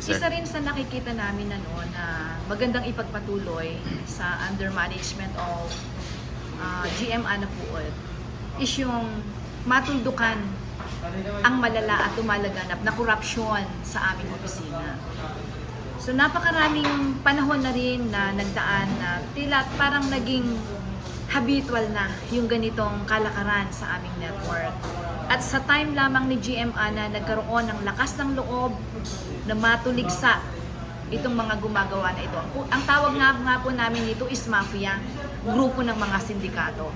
Sir. Isa rin sa nakikita namin ano, na magandang ipagpatuloy sa under management of ah, GM Ana Puot is yung matuldukan ang malala at lumalaganap na korupsyon sa aming opisina. So napakaraming panahon na rin na nagdaan na tila parang naging habitual na yung ganitong kalakaran sa aming network. At sa time lamang ni GM Ana, nagkaroon ng lakas ng loob na matuligsa itong mga gumagawa na ito. Ang- tawag nga, nga po namin dito is mafia, grupo ng mga sindikato.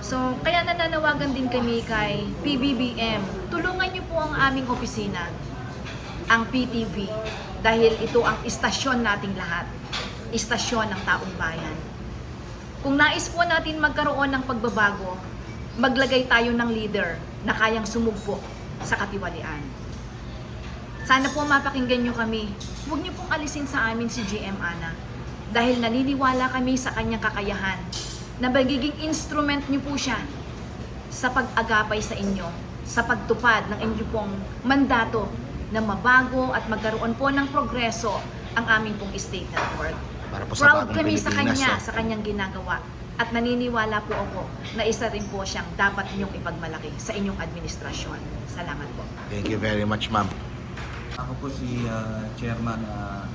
So, kaya nananawagan din kami kay PBBM, tulungan niyo po ang aming opisina, ang PTV, dahil ito ang istasyon nating lahat, istasyon ng taong bayan. Kung nais po natin magkaroon ng pagbabago, maglagay tayo ng leader na kayang sumugpo sa katiwalian. Sana po mapakinggan nyo kami. Huwag nyo pong alisin sa amin si GM Ana. Dahil naniniwala kami sa kanyang kakayahan na magiging instrument nyo po siya sa pag-agapay sa inyo, sa pagtupad ng inyong pong mandato na mabago at magkaroon po ng progreso ang aming pong state network. Para po sa Proud kami sa Pilipinas, kanya, no? sa kanyang ginagawa. At naniniwala po ako na isa rin po siyang dapat ninyong ipagmalaki sa inyong administrasyon. Salamat po. Thank you very much, ma'am. Ako po si ah, Chairman uh,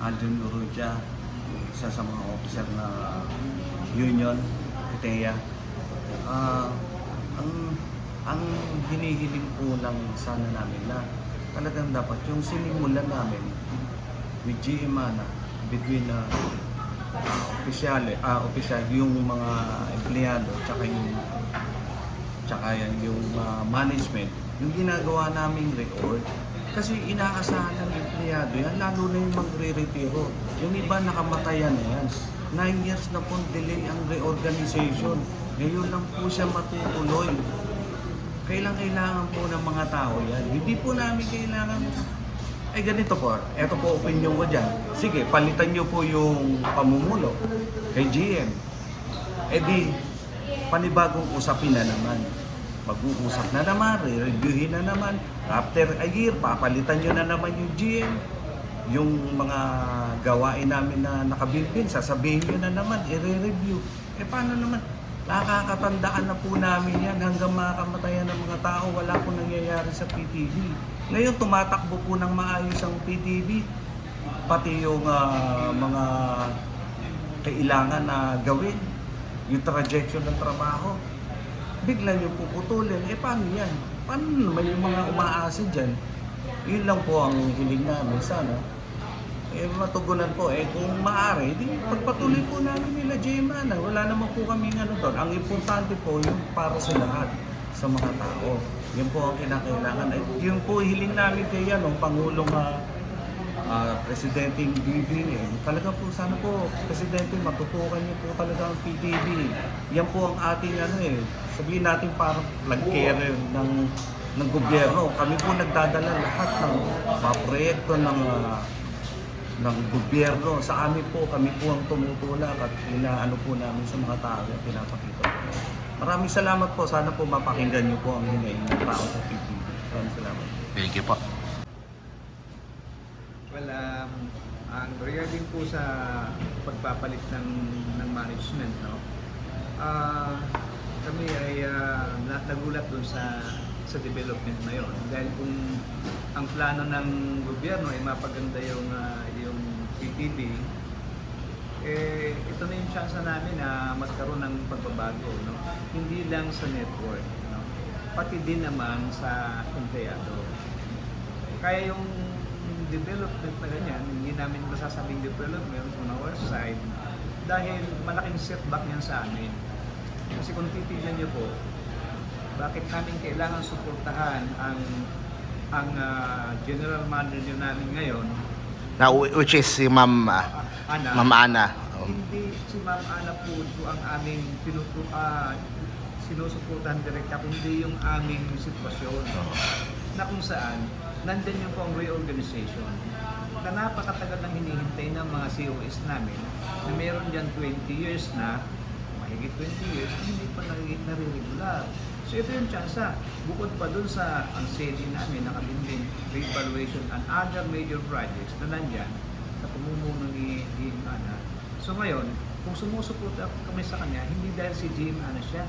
Aldrin Urrutia, isa sa mga officer na Union, PTEA. Ah, ang ang hinihiling po lang sana namin na talagang dapat yung sinimulan namin with GMANA between uh, opisyale, ah opisyal, yung mga empleyado, tsaka yung tsaka yung uh, management, yung ginagawa naming record, kasi inaasahan ng empleyado yan, lalo na yung magre-retiro. Yung iba nakamatayan na yan. Nine years na pong delay ang reorganization. Ngayon lang po siya matutuloy. Kailang kailangan po ng mga tao yan. Hindi po namin kailangan ay ganito po, eto po opinion ko dyan. Sige, palitan nyo po yung pamumulo kay GM. Eh di, panibagong usapin na naman. Mag-uusap na naman, re-reviewin na naman. After a year, papalitan nyo na naman yung GM. Yung mga gawain namin na nakabilbin, sasabihin nyo na naman, i-re-review. Eh paano naman? Nakakatandaan na po namin yan hanggang makakamatayan ng mga tao. Wala po nangyayari sa PTV. Ngayon, tumatakbo po ng maayos ang PTV. Pati yung ah, mga kailangan na gawin, yung trajectory ng trabaho, bigla nyo puputulin. Eh, paano yan? Paano yung mga umaasa dyan? Yun lang po ang hiling namin sana. Eh, matugunan po. Eh, kung maaari, di pagpatuloy po namin nila Jemana. Wala naman po kami ano doon. Ang importante po, yung para sa lahat, sa mga tao. Yun po ang kinakailangan. At yun po hiling namin kay ang Pangulong ah, ah, Presidenteng BBM. Talaga po, sana po, Presidente, matutukan niyo po talaga ang PTV. Yan po ang ating ano eh, sabihin natin parang carrier ng ng gobyerno. Kami po nagdadala lahat ng mga proyekto ng ah, ng gobyerno. Sa amin po, kami po ang tumutulak at inaano po namin sa mga tao pinapakita po. Maraming salamat po. Sana po mapakinggan niyo po ang hinaing ng tao sa PTV. Maraming salamat. Thank you po. Well, um, ang regarding po sa pagpapalit ng ng management, no. Ah, kami ay na- nagulat doon sa sa development na yon dahil kung ang plano ng gobyerno ay mapaganda yung ah, yung PTB eh ito na yung chance namin na magkaroon ng pagbabago no? Hindi lang sa network no? Pati din naman sa empleyado. Kaya yung development na ganyan, hindi namin masasabing development on our side dahil malaking setback yan sa amin. Kasi kung titignan niyo po, bakit namin kailangan suportahan ang ang ah, general manager namin ngayon, Now, which is si Ma'am, ah, Ana, Ma'am Ana. Um, hindi si Ma'am Ana po ito ang aming pinutu ah, sinusuportahan direkta, kundi yung aming sitwasyon na kung saan nandyan yung pong reorganization na napakatagal nang hinihintay ng mga COS namin na meron dyan 20 years na, mahigit 20 years, na hindi pa nare- nare-regular. So ito yung tsansa. Bukod pa dun sa ang SEDI namin, nakabimbing re-evaluation and other major projects na nandyan sa pumumuno ni Jim Ana. So ngayon, kung sumusuporta kami sa kanya, hindi dahil si Jim Ana siya,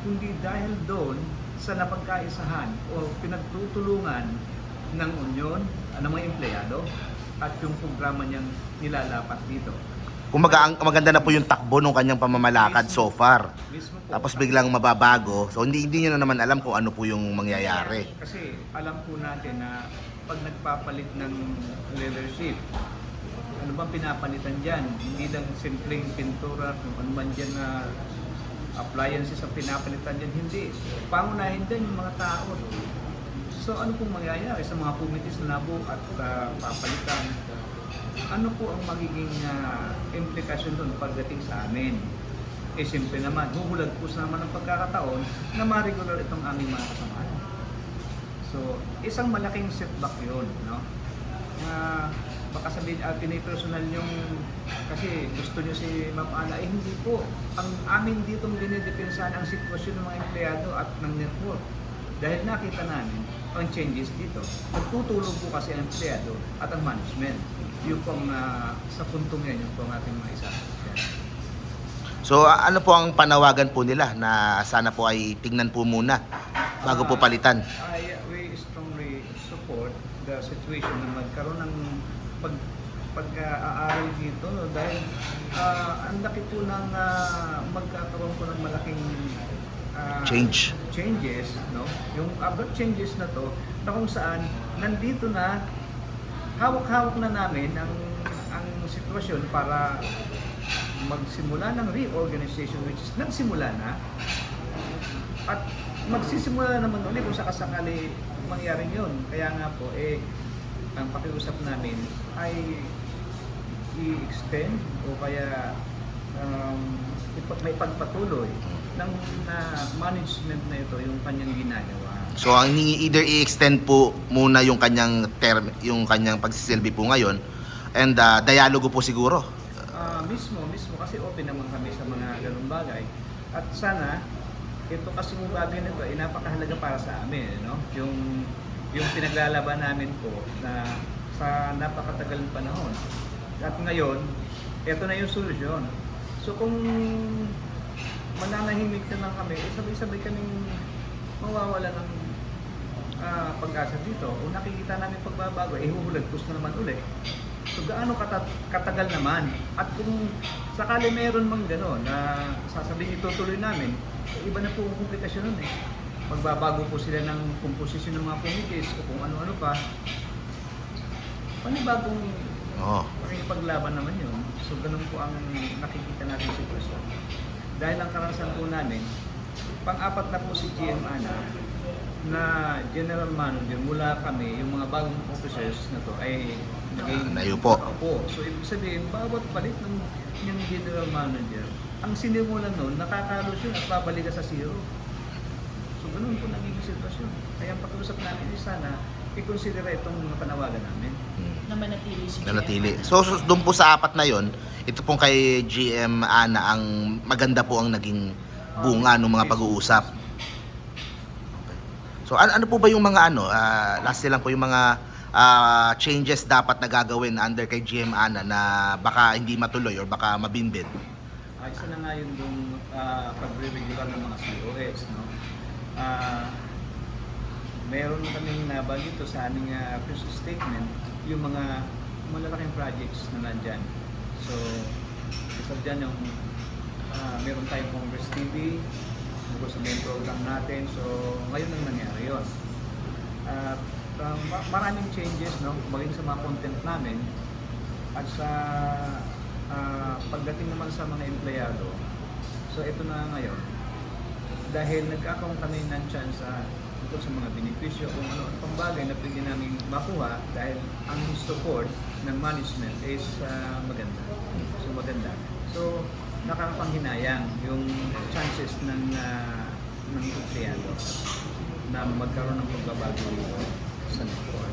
kundi dahil doon sa napagkaisahan o pinagtutulungan ng union, ng mga empleyado at yung programa niyang nilalapat dito. Kumaga, ang maganda na po yung takbo ng kanyang pamamalakad so far. Mismo po, Tapos biglang mababago. So hindi hindi niyo na naman alam kung ano po yung mangyayari. Kasi alam po natin na pag nagpapalit ng leadership, ano bang pinapalitan dyan? Hindi lang simpleng pintura, kung ano man dyan na appliances ang pinapalitan dyan. Hindi. Pangunahin dyan yung mga tao. So ano pong mangyayari sa mga committees na nabuo at ah, papalitan? Ano po ang magiging ah, implikasyon doon pagdating sa amin? Eh simple naman, huhulag po sa naman ang pagkakataon na ma-regular itong aming mga kasamahan. So, isang malaking setback yun, no? Na baka sabihin, ah, pinipersonal yung, kasi gusto nyo si Ma'am Ana, eh hindi po. Ang amin ditong dinidepensahan ang sitwasyon ng mga empleyado at ng network. Dahil nakita namin ang changes dito. Nagtutulong po kasi ang empleyado at ang management. Yung pong ah, sa puntong yan, yung pong ating mga isa. So ano po ang panawagan po nila na sana po ay tingnan po muna bago po palitan. I, we strongly support the situation na magkaroon ng pag pag-aaral dito no? dahil ah, ang laki po ng ah, magkakaroon po ng malaking ah, Change. changes no yung abrupt changes na to na kung saan nandito na hawak-hawak na namin ang ang sitwasyon para magsimula ng reorganization which is nagsimula na at magsisimula naman ulit kung sakasakali mangyari yun. Kaya nga po, eh, ang pakiusap namin ay i-extend o kaya um, may pagpatuloy ng na management na ito yung kanyang ginagawa. So ang either i-extend po muna yung kanyang term, yung kanyang pagsisilbi po ngayon and uh, dialogo po siguro. Ah, mismo, mismo kasi open naman kami sa mga ganung bagay. At sana ito kasi yung bagay na ito ay napakahalaga para sa amin, no? Yung yung pinaglalaban namin po na sa napakatagal ng panahon. At ngayon, ito na yung solusyon. So kung mananahimik na lang kami, sabay-sabay kaming mawawala ng ah, pag-asa dito. Kung nakikita namin pagbabago, eh huhulagpos na naman ulit. So gaano kata- katagal naman? At kung sakali meron mang gano'n na sasabihin itutuloy namin, eh, iba na po ang komplikasyon nun eh. Magbabago po sila ng komposisyon ng mga committees o kung ano-ano pa. Panibagong Oo. pakikipaglaban naman yun. So ganun po ang nakikita natin sa sitwasyon. Dahil ang karanasan po namin, pang-apat na po si GM Ana na general manager mula kami, yung mga bagong officers na to ay naging Nayupo. Opo. So ibig sabihin, bawat balik ng yung general manager, ang sinimulan noon, nakakalos yun at babalik sa zero. Ganun po naging sitwasyon. Kaya ang pakiusap namin is sana i-consider itong mga panawagan namin. Hmm. na manatili si Na natili. So, so doon po sa apat na yon, ito pong kay GM Ana ang maganda po ang naging bunga ng mga pag-uusap. So ano, ano po ba yung mga ano, ah, last lang po yung mga ah, changes dapat na gagawin under kay GM Ana na baka hindi matuloy or baka mabinbin? Ah, isa na nga yun yung uh, pagre-regular ng mga COS. No? Ah, meron kaming nabagay ito sa aming uh, first statement, yung mga malalaking projects na nandyan. So, isa dyan yung ah, meron tayong Congress TV, tungkol sa main program natin. So, ngayon ang nangyari yun. At ah, ma- maraming changes, no? maging sa mga content namin, at sa ah, pagdating naman sa mga empleyado, so ito na ngayon, dahil nagkakaroon kami ng chance sa tungkol sa mga benepisyo kung ano ang pang bagay na pwede namin makuha dahil ang support ng management is ah, maganda. So maganda. So nakakapanghinayang yung chances ng ah, ng empleyado na magkaroon ng pagbabago sa network.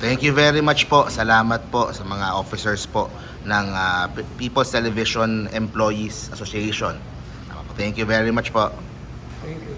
Thank you very much po. Salamat po sa mga officers po ng ah, P- People's Television Employees Association. Thank you very much po. Thank you.